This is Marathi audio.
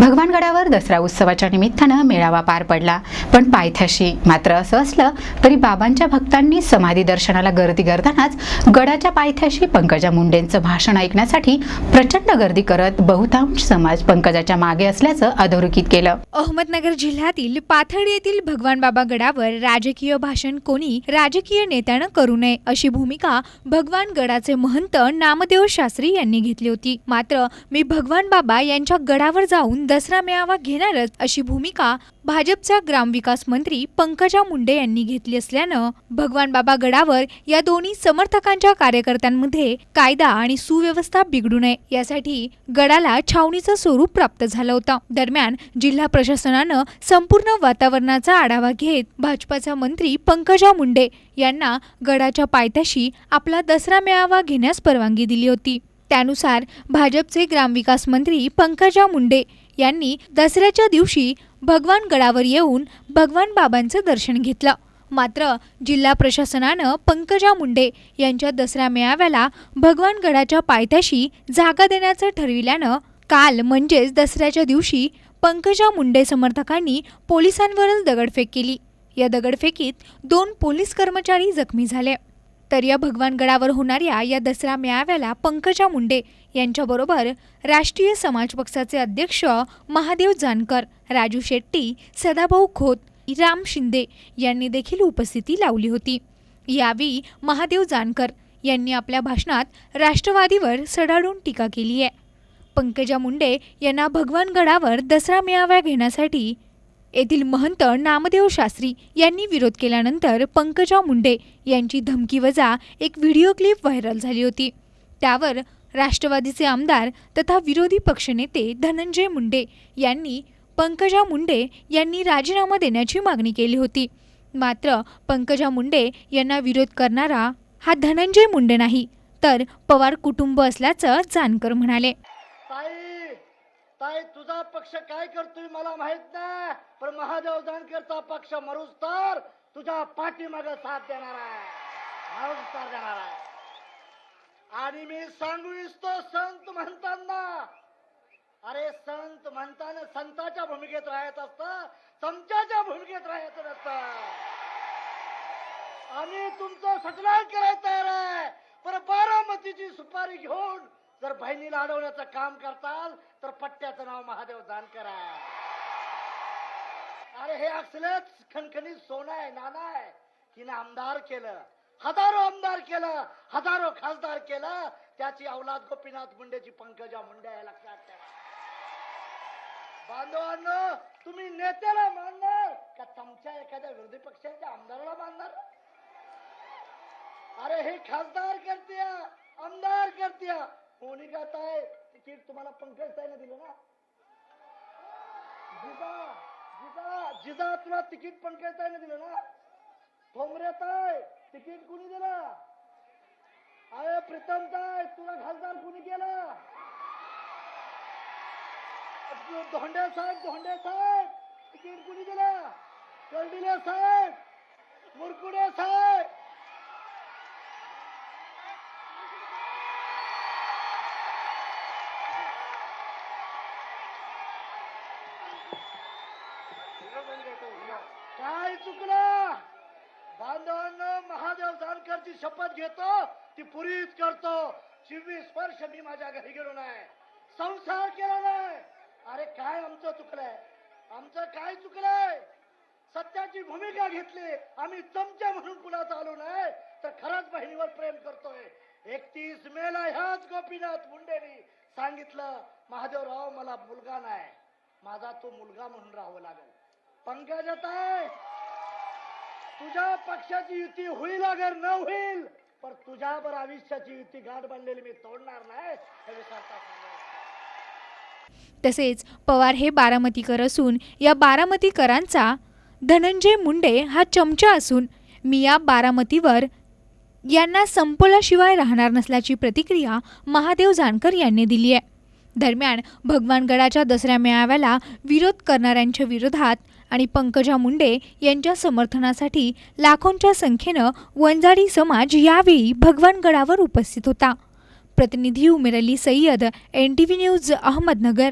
भगवानगडावर दसरा उत्सवाच्या निमित्तानं मेळावा पार पडला. पण पायथ्याशी मात्र असं असलं तरी बाबांच्या भक्तांनी समाधी दर्शनाला गर्दी करतानाच गडाच्या पायथ्याशी पंकजा मुंडेंचं भाषण ऐकण्यासाठी प्रचंड गर्दी करत बहुतांश समाज पंकजाच्या मागे असल्याचं अधोरेखित केलं. अहमदनगर जिल्ह्यातील पाथर्ड येथील भगवान बाबा गडावर राजकीय भाषण कोणी राजकीय नेत्यानं करू नये अशी भूमिका भगवान गडाचे महंत नामदेव शास्त्री यांनी घेतली होती. मात्र मी भगवान बाबा यांच्या गडावर जाऊन दसरा मेळावा घेणारच अशी भूमिका भाजपच्या ग्रामविकास मंत्री पंकजा मुंडे यांनी घेतली असल्यानं भगवान बाबा गडावर या दोन्ही समर्थकांच्या कार्यकर्त्यांमध्ये कायदा आणि सुव्यवस्था बिघडू नये यासाठी गडाला छावणीचं स्वरूप प्राप्त झालं होतं. दरम्यान जिल्हा प्रशासनानं संपूर्ण वातावरणाचा आढावा घेत भाजपाचा मंत्री पंकजा मुंडे यांना गडाच्या पायथ्याशी आपला दसरा मेळावा घेण्यास परवानगी दिली होती. त्यानुसार भाजपचे ग्रामविकास मंत्री पंकजा मुंडे यांनी दसऱ्याच्या दिवशी भगवान गडावर येऊन भगवान बाबांचं दर्शन घेतलं. मात्र जिल्हा प्रशासनानं पंकजा मुंडे यांच्या दसरा मेळाव्याला भगवान गडाच्या पायथ्याशी जागा देण्याचं ठरविल्यानं काल म्हणजेच दसऱ्याच्या दिवशी पंकजा मुंडे समर्थकांनी पोलिसांवरच दगडफेक केली. या दगडफेकीत दोन पोलीस कर्मचारी जखमी झाले. तर या भगवानगडावर होणाऱ्या या दसरा मेळाव्याला पंकजा मुंडे यांच्याबरोबर राष्ट्रीय समाज पक्षाचे अध्यक्ष महादेव जानकर राजू शेट्टी सदाभाऊ खोत राम शिंदे यांनी देखील उपस्थिती लावली होती. यावेळी महादेव जानकर यांनी आपल्या भाषणात राष्ट्रवादीवर सडाडून टीका केली आहे. पंकजा मुंडे यांना भगवानगडावर दसरा मेळावा घेण्यासाठी येथील महंत नामदेव शास्त्री यांनी विरोध केल्यानंतर पंकजा मुंडे यांची धमकी वजा एक व्हिडिओ क्लिप व्हायरल झाली होती. त्यावर राष्ट्रवादीचे आमदार तथा विरोधी पक्षनेते धनंजय मुंडे यांनी पंकजा मुंडे यांनी राजीनामा देण्याची मागणी केली होती. मात्र पंकजा मुंडे यांना विरोध करणारा हा धनंजय मुंडे नाही तर पवार कुटुंब असल्याचं जानकर म्हणाले. ताई तुझा पक्ष काय करतोय मला माहीत नाही पण महादेव जानकरचा पक्ष मरुस तर तुझ्या पाठीमाग साथ देणार आहे. मरुस तर देणार आहे. आणि मी सांगू इच्छितो संत म्हणताना अरे संत म्हणताना संताच्या भूमिकेत राहायचं असतं संताच्या भूमिकेत राहायचं नसतं. आम्ही तुमचं सटलान करायचं तयार आहे पण बारामतीची सुपारी घेऊन जर बहिणीला अडवण्याचं काम करताल तर पट्ट्याचं नाव महादेव जानकर आहे अरे हे असलेच खणखणीत सोनं आहे नाना आहे. तिने आमदार केलं. हजारो आमदार केलं हजारो खासदार केलं. त्याची अवलाद गोपीनाथ मुंडेची पंकजा मुंडे आहे लक्षात ठेवा. बांधवांनो तुम्ही नेत्याला मानणार का तुमच्या एखाद्या विरोधी पक्षाच्या आमदाराला मानणार? अरे हे खासदार करते आमदार करते मोनिका ताई तिकीट तुम्हाला पंकज ताईने दिलं ना? जिजा जिजा जिजा तुला तिकीट पंकज ताईने दिलं ना? ठोंबरे ताय तिकीट कुणी दिलं? अरे प्रीतम ताई तुला खासदार कुणी केलं? धोंडे साहेब धोंडे साहेब तिकीट कुणी दिलं? कर्डिले साहेब मुरकुडे साहेब. काय चुकलं? बांधवांना महादेव जानकरची शपथ घेतो ती पुरीच करतो. चोवीस वर्ष मी माझ्या घरी गेलो नाही. संसार केला नाही. अरे काय आमचं चुकलंय? आमचं काय चुकलंय? सत्याची भूमिका घेतली. आम्ही चमच्या म्हणून पुढे आलो नाही तर खरंच बहिणीवर प्रेम करतोय. एकतीस मे ला ह्याच गोपीनाथ मुंडेनी सांगितलं महादेवराव मला मुलगा नाही. माझा तो मुलगा म्हणून राहावं लागेल. पंकजात तुझ्या पक्षाची युती होईल अगर न होईल पण तुझ्यावर आयुष्याची युती गाठ बांधलेली मी तोडणार नाही हे विसरता तसेच पवार हे बारामतीकर असून या बारामतीकरांचा धनंजय मुंडे हा चमचा असून मी या बारामतीवर यांना संपवल्याशिवाय राहणार नसल्याची प्रतिक्रिया महादेव जानकर यांनी दिली आहे. दरम्यान भगवानगडाच्या दसऱ्या मेळाव्याला विरोध करणाऱ्यांच्या विरोधात आणि पंकजा मुंडे यांच्या समर्थनासाठी लाखोंच्या संख्येनं वंजारी समाज यावेळी भगवानगडावर उपस्थित होता. प्रतिनिधी Umer Ali Sayyad N T V news Ahmednagar.